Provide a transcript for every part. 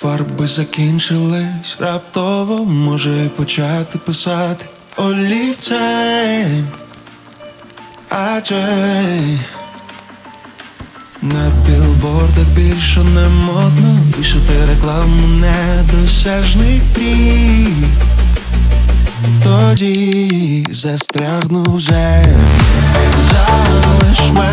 Фарби закінчились, раптово може почати писати олівцем. Адже на білбордах більше не модно Пишете рекламу недосяжних мрій Тоді застрягну вже. Залиш мене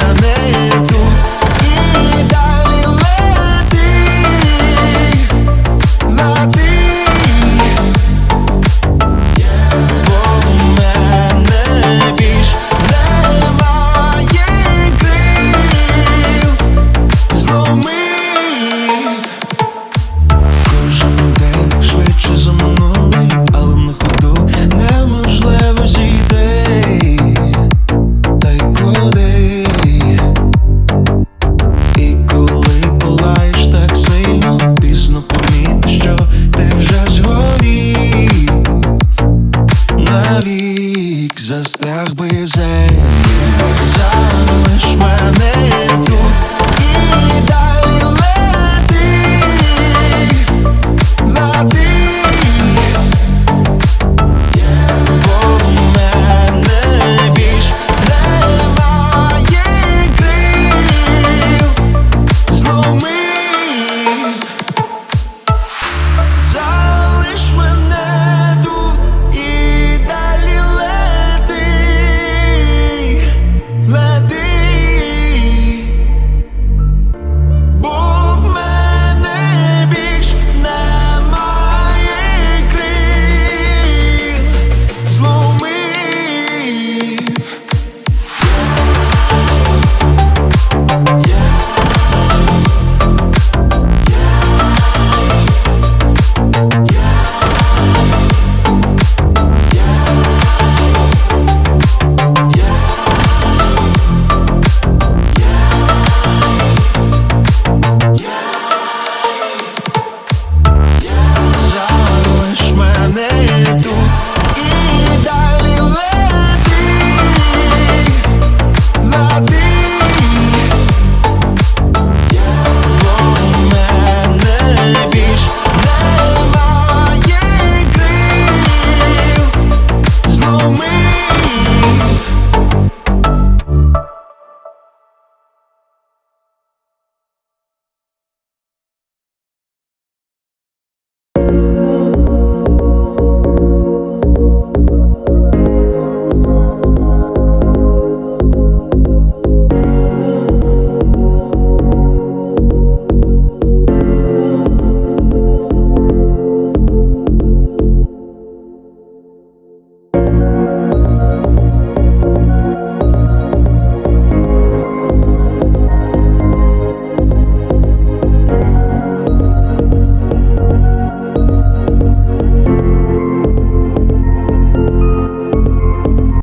别躲